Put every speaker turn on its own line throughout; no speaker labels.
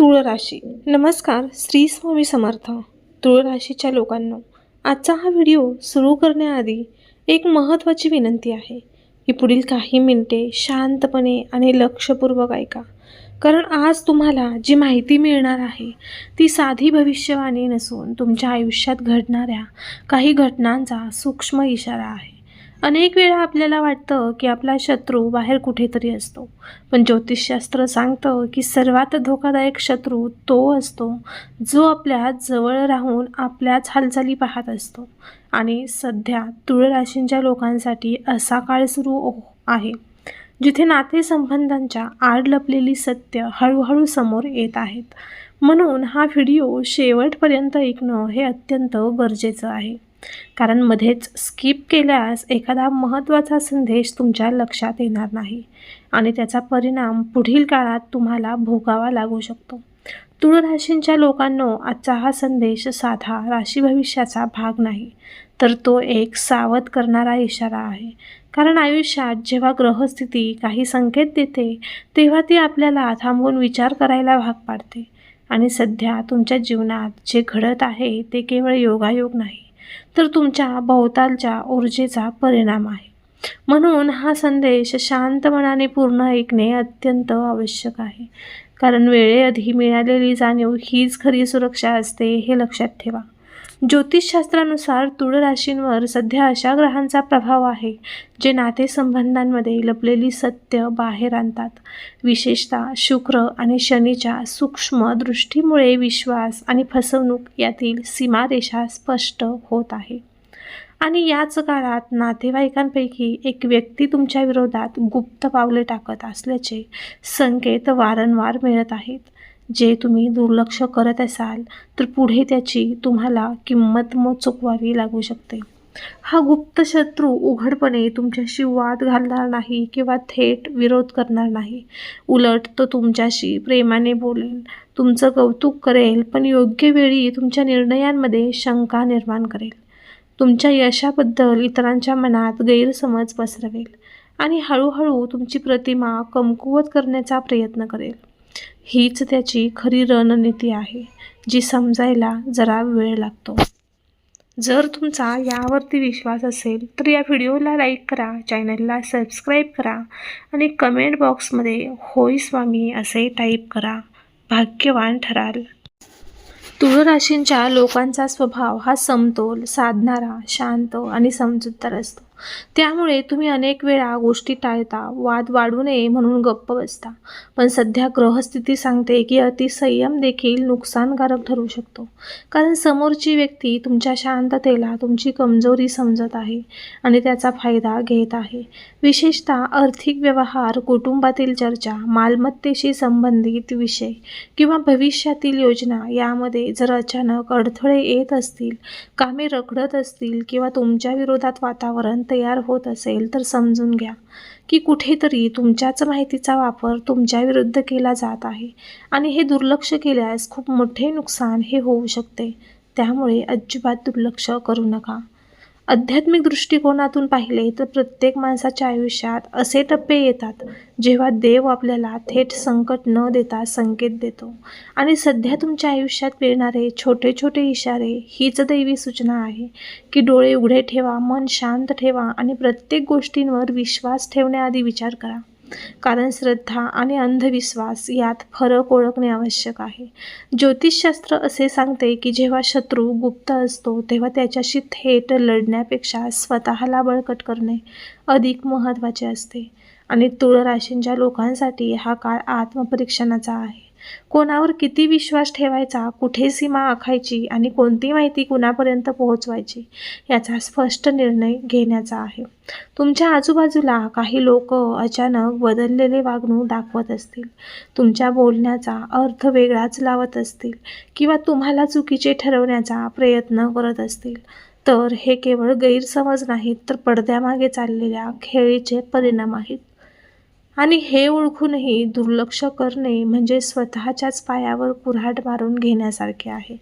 तुळ राशी नमस्कार श्री स्वामी समर्थ. तुळ राशीच्या लोकांनो आजचा हा व्हिडिओ सुरू करण्याआधी एक महत्त्वाची विनंती आहे की पुढील काही मिनटे शांतपणे आणि लक्षपूर्वक ऐका. कारण आज तुम्हाला जी माहिती मिळणार आहे ती साधी भविष्यवाणी नसून तुमच्या आयुष्यात घडणाऱ्या काही घटनांचा सूक्ष्म इशारा आहे. अनेक वेळा आपल्याला वाटतं की आपला शत्रू बाहेर कुठेतरी असतो. पण ज्योतिषशास्त्र सांगतं की सर्वात धोकादायक शत्रू तो असतो जो आपल्या जवळ राहून आपल्याच हालचाली पाहत असतो. आणि सध्या तुळ राशींच्या लोकांसाठी असा काळ सुरू आहे जिथे नातेसंबंधांच्या आड लपलेली सत्य हळूहळू समोर येत आहेत. म्हणून हा व्हिडिओ शेवटपर्यंत ऐकणं हे अत्यंत गरजेचं आहे. कारण मध्येच स्किप केल्यास एखादा महत्त्वाचा संदेश तुमच्या लक्षात येणार नाही. आणि त्याचा परिणाम पुढील काळात तुम्हाला भोगावा लागू शकतो. तुळराशींच्या लोकांनो आजचा हा संदेश साधा राशी भविष्याचा भाग नाही तर तो एक सावध करणारा इशारा आहे. कारण आयुष्यात जेव्हा ग्रहस्थिती काही संकेत देते तेव्हा ती आपल्याला थांबवून विचार करायला भाग पाडते. आणि सध्या तुमच्या जीवनात जे घडत आहे ते केवळ योगायोग नाही. तर तुमच्या भोवतालच्या ऊर्जेचा परिणाम आहे. म्हणून हा संदेश शांत मनाने पूर्ण ऐकणे अत्यंत आवश्यक आहे. कारण वेळेआधी मिळालेली जाणीव हीच खरी सुरक्षा असते हे लक्षात ठेवा. ज्योतिषशास्त्रानुसार तुळ राशींवर सध्या अशा ग्रहांचा प्रभाव आहे जे नातेसंबंधांमध्ये लपलेली सत्य बाहेर आणतात. विशेषतः शुक्र आणि शनीच्या सूक्ष्म दृष्टीमुळे विश्वास आणि फसवणूक यातील सीमारेषा स्पष्ट होत आहे. आणि याच काळात नातेवाईकांपैकी एक व्यक्ती तुमच्या विरोधात गुप्त पावले टाकत असल्याचे संकेत वारंवार मिळत आहेत. जे तुम्ही दुर्लक्ष करत असाल तर पुढे त्याची तुम्हाला किंमत मग चुकवावी लागू शकते. हा गुप्त शत्रू उघडपणे तुमच्याशी वाद घालणार नाही किंवा थेट विरोध करणार नाही. उलट तो तुमच्याशी प्रेमाने बोलेल. तुमचं कौतुक करेल पण योग्य वेळी तुमच्या निर्णयांमध्ये शंका निर्माण करेल. तुमच्या यशाबद्दल इतरांच्या मनात गैरसमज पसरवेल आणि हळूहळू तुमची प्रतिमा कमकुवत करण्याचा प्रयत्न करेल. हीच त्याची खरी रणनीती आहे जी समजायला जरा वेळ लागतो. जर तुमचा यावरती विश्वास असेल तर या व्हिडिओला लाईक करा चॅनलला सबस्क्राईब करा आणि कमेंट बॉक्समध्ये होय स्वामी असे टाईप करा. भाग्यवान ठराल. तुळ राशींच्या लोकांचा स्वभाव हा समतोल साधणारा शांत आणि समजूतदार असतो. त्यामुळे तुम्ही अनेक वेळा गोष्टी टाळता वाद वाढू नये म्हणून गप्प बसता. पण सध्या ग्रहस्थिती सांगते की अतिसंयम देखील नुकसानकारक ठरू शकतो. कारण समोरची व्यक्ती तुमच्या शांततेला तुमची कमजोरी समजत आहे आणि त्याचा फायदा घेत आहे. विशेषतः आर्थिक व्यवहार कुटुंबातील चर्चा मालमत्तेशी संबंधित विषय किंवा भविष्यातील योजना यामध्ये जर अचानक अडथळे येत असतील कामे रखडत असतील किंवा तुमच्या विरोधात वातावरण तयार होत असेल तर समजून घ्या की कुठेतरी तुमच्याच माहितीचा वापर तुमच्या विरुद्ध केला जात आहे. आणि हे दुर्लक्ष केल्यास खूप मोठे नुकसान हे होऊ शकते. त्यामुळे अजिबात दुर्लक्ष करू नका. आध्यात्मिक दृष्टिकोनातून पाहिले तर प्रत्येक माणसाच्या आयुष्यात असे टप्पे येतात जेव्हा देव आपल्याला थेट संकट न देता संकेत देतो. आणि सध्या तुमच्या आयुष्यात मिळणारे छोटे छोटे इशारे हीच दैवी सूचना आहे की डोळे उघडे ठेवा मन शांत ठेवा आणि प्रत्येक गोष्टींवर विश्वास ठेवण्याआधी विचार करा. कारण श्रद्धा आणि अंधविश्वास यात फरक ओळखणे आवश्यक आहे. ज्योतिषशास्त्र असे सांगते की जेव्हा शत्रू गुप्त असतो तेव्हा त्याच्याशी थेट लढण्यापेक्षा स्वतःला बळकट करणे अधिक महत्त्वाचे असते. आणि तुळ राशींच्या लोकांसाठी हा काळ आत्मपरीक्षणाचा आहे. कोणावर किती विश्वास ठेवायचा कुठे सीमा आखायची आणि कोणती माहिती कुणापर्यंत पोहोचवायची याचा स्पष्ट निर्णय घेण्याचा आहे. तुमच्या आजूबाजूला काही लोक अचानक बदललेले वागणूक दाखवत असतील. तुमच्या बोलण्याचा अर्थ वेगळाच लावत असतील किंवा तुम्हाला चुकीचे ठरवण्याचा प्रयत्न करत असतील. तर हे केवळ गैरसमज नाहीत तर पडद्यामागे चाललेल्या खेळीचे परिणाम आहेत. आणि हे ओळखूनही दुर्लक्ष करणे म्हणजे स्वतःच्याच पायावर कुऱ्हाड मारून घेण्यासारखे आहे.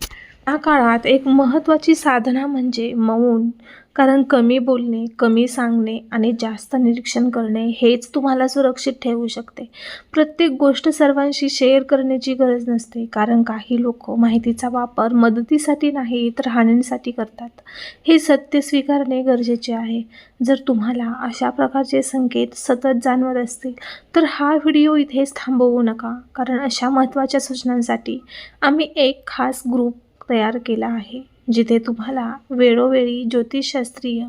या काळात एक महत्त्वाची साधना म्हणजे मौन. कारण कमी बोलणे कमी सांगणे आणि जास्त निरीक्षण करणे हेच तुम्हाला सुरक्षित ठेवू शकते. प्रत्येक गोष्ट सर्वांशी शेअर करण्याची गरज नसते. कारण काही लोक माहितीचा वापर मदतीसाठी नाही तर हानीसाठी करतात. हे सत्य स्वीकारणे गरजेचे आहे. जर तुम्हाला अशा प्रकारचे संकेत सतत जाणवत असतील तर हा व्हिडिओ इथेच थांबवू नका. कारण अशा महत्त्वाच्या सूचनांसाठी आम्ही एक खास ग्रुप तयार केला आहे जिथे तुम्हाला वेळोवेळी ज्योतिषशास्त्रीय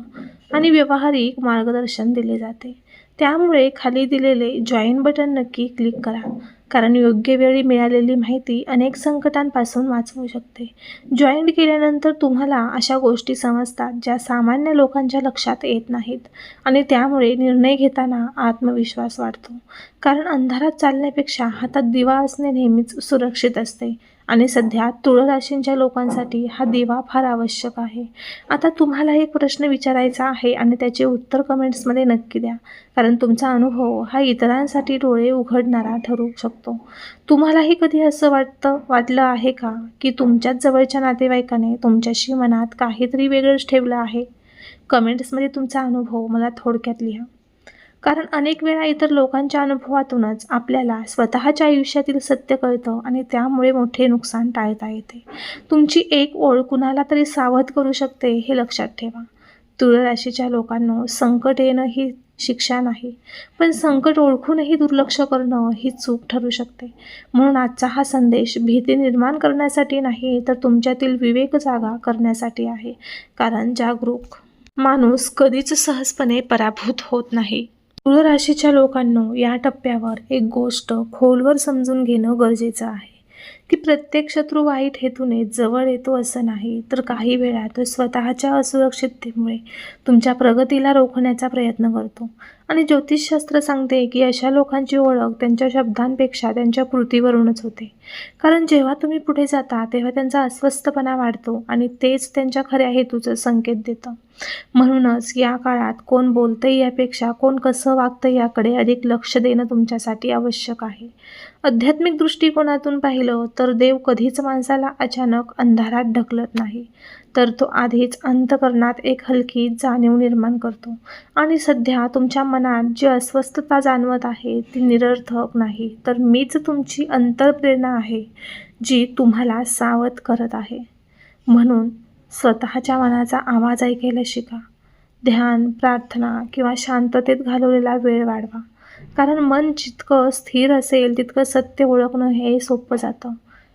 आणि व्यावहारिक मार्गदर्शन दिले जाते. त्यामुळे खाली दिलेले जॉईन बटन नक्की क्लिक करा. कारण योग्य वेळी मिळालेली माहिती अनेक संकटांपासून वाचवू शकते. जॉईन केल्यानंतर तुम्हाला अशा गोष्टी समजतात ज्या सामान्य लोकांच्या लक्षात येत नाहीत आणि त्यामुळे निर्णय घेताना आत्मविश्वास वाढतो. कारण अंधारात चालण्यापेक्षा हातात दिवा असणे नेहमीच सुरक्षित असते आणि सध्या तुळ राशींच्या लोकांसाठी हा दिवा फार आवश्यक आहे. आता तुम्हाला एक प्रश्न विचारायचा आहे आणि त्याचे उत्तर कमेंट्समध्ये नक्की द्या. कारण तुमचा अनुभव हा इतरांसाठी डोळे उघडणारा ठरू शकतो. तुम्हालाही कधी असं वाटतं वाटलं आहे का की तुमच्याच जवळच्या नातेवाईकाने तुमच्याशी मनात काहीतरी वेगळंच ठेवलं आहे? कमेंट्समध्ये तुमचा अनुभव मला थोडक्यात लिहा. कारण अनेक वेळा इतर लोकांच्या अनुभवातूनच आपल्याला स्वतःच्या आयुष्यातील सत्य कळतं आणि त्यामुळे मोठे नुकसान टाळता येते. तुमची एक ओळ कुणाला तरी सावध करू शकते हे लक्षात ठेवा. तुळ राशीच्या लोकांना संकट येणं ही शिक्षा नाही पण संकट ओळखूनही दुर्लक्ष करणं ही चूक ठरू शकते. म्हणून आजचा हा संदेश भीती निर्माण करण्यासाठी नाही तर तुमच्यातील विवेक जागा करण्यासाठी आहे. कारण जागरूक माणूस कधीच सहजपणे पराभूत होत नाही. तुळ राशीच्या लोकांनो या टप्प्यावर एक गोष्ट खोलवर समजून घेणं गरजेचं आहे. की प्रत्येक शत्रू वाईट हेतूने जवळ येतो असं नाही. तर काही वेळा तो स्वतःच्या असुरक्षिततेमुळे तुमच्या प्रगतीला रोखण्याचा प्रयत्न करतो. आणि ज्योतिषशास्त्र सांगते की अशा लोकांची ओळख त्यांच्या शब्दांपेक्षा त्यांच्या कृतीवरूनच होते. कारण जेव्हा तुम्ही पुढे जाता तेव्हा त्यांचा अस्वस्थपणा वाढतो आणि तेच त्यांच्या खऱ्या हेतूचं संकेत देतं. म्हणूनच या काळात कोण बोलतंय यापेक्षा कोण कसं वागतं याकडे अधिक लक्ष देणं तुमच्यासाठी आवश्यक आहे. आध्यात्मिक दृष्टिकोनातून पाहिलं तर देव कधीच माणसाला अचानक अंधारात ढकलत नाही. तर तो आधीच अंतकरणात एक हलकी जाणीव निर्माण करतो. आणि सध्या तुमच्या मनात जी अस्वस्थता जाणवत आहे ती निरर्थक नाही तर मीच तुमची अंतरप्रेरणा आहे जी तुम्हाला सावध करत आहे. म्हणून स्वतःच्या मनाचा आवाज ऐकायला शिका. ध्यान प्रार्थना किंवा शांततेत घालवलेला वेळ वाढवा. कारण मन जितकं स्थिर असेल तितकं सत्य ओळखणं हे सोपं जातं.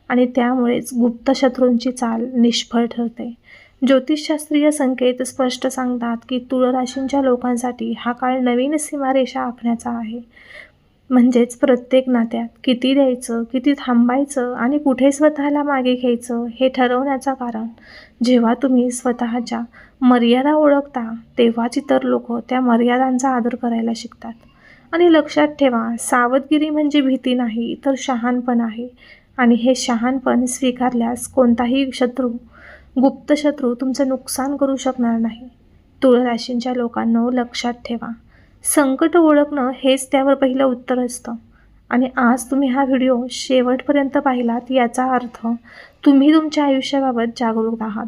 आणि त्यामुळेच गुप्त शत्रूंची चाल निष्फळ ठरते. ज्योतिषशास्त्रीय संकेत स्पष्ट सांगतात की तुळ राशींच्या लोकांसाठी हा काळ नवीन सीमारेषा आखण्याचा आहे. म्हणजेच प्रत्येक नात्यात किती द्यायचं किती थांबायचं आणि कुठे स्वतःला मागे घ्यायचं हे ठरवण्याचं कारण. जेव्हा तुम्ही स्वतःच्या मर्यादा ओळखता तेव्हाच इतर लोक त्या मर्यादांचा आदर करायला शिकतात. आणि लक्षात ठेवा सावधगिरी म्हणजे भीती नाही तर शहाणपण आहे. आणि हे शहाणपण स्वीकारल्यास कोणताही शत्रू गुप्तशत्रू तुमचं नुकसान करू शकणार नाही. तुळ राशींच्या लोकांना लक्षात ठेवा. संकट ओळखणं हेच त्यावर पहिलं उत्तर असतं. आणि आज तुम्ही हा व्हिडिओ शेवटपर्यंत पाहिलात याचा अर्थ तुम्ही तुमच्या आयुष्याबाबत जागरूक आहात.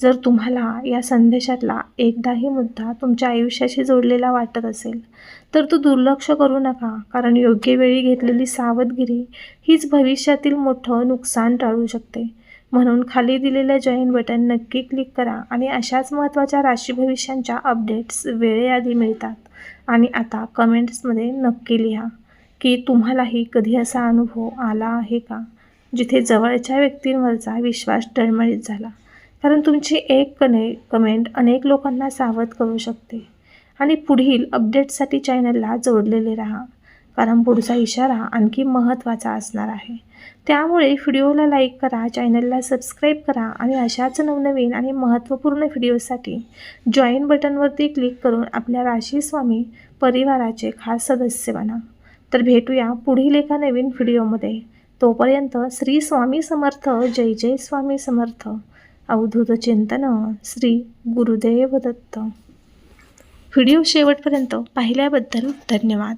जर तुम्हाला या संदेशातला एकदाही मुद्दा तुमच्या आयुष्याशी जोडलेला वाटत असेल तर तो दुर्लक्ष करू नका कारण योग्य वेळी घेतलेली सावधगिरी हीच भविष्यातील मोठं नुकसान टाळू शकते. म्हणून खाली दिलेलं जॉईन बटन नक्की क्लिक करा आणि अशाच महत्त्वाच्या राशी भविष्यांच्या अपडेट्स वेळेआधी मिळतात. आणि आता कमेंट्समध्ये नक्की लिहा की तुम्हालाही कधी असा अनुभव आला आहे का? जिथे जवळच्या व्यक्तींवरचा विश्वास टळमळीत झाला. कारण तुमची एक कने कमेंट अनेक लोकांना सावध करू शकते. आणि पुढील अपडेट्ससाठी चॅनलला जोडलेले राहा. कारण पुढचा इशारा आणखी महत्त्वाचा असणार आहे. त्यामुळे व्हिडिओला लाईक करा चॅनलला सबस्क्राईब करा आणि अशाच नवनवीन आणि महत्त्वपूर्ण व्हिडिओसाठी जॉईन बटनवरती क्लिक करून आपल्या राशीस्वामी परिवाराचे खास सदस्य बना. तर भेटूया पुढील एका नवीन व्हिडिओमध्ये. तोपर्यंत श्री स्वामी समर्थ जय जय स्वामी समर्थ. अवधूत चिंतन श्री गुरुदेव दत्त. व्हिडिओ शेवटपर्यंत पाहिल्याबद्दल धन्यवाद.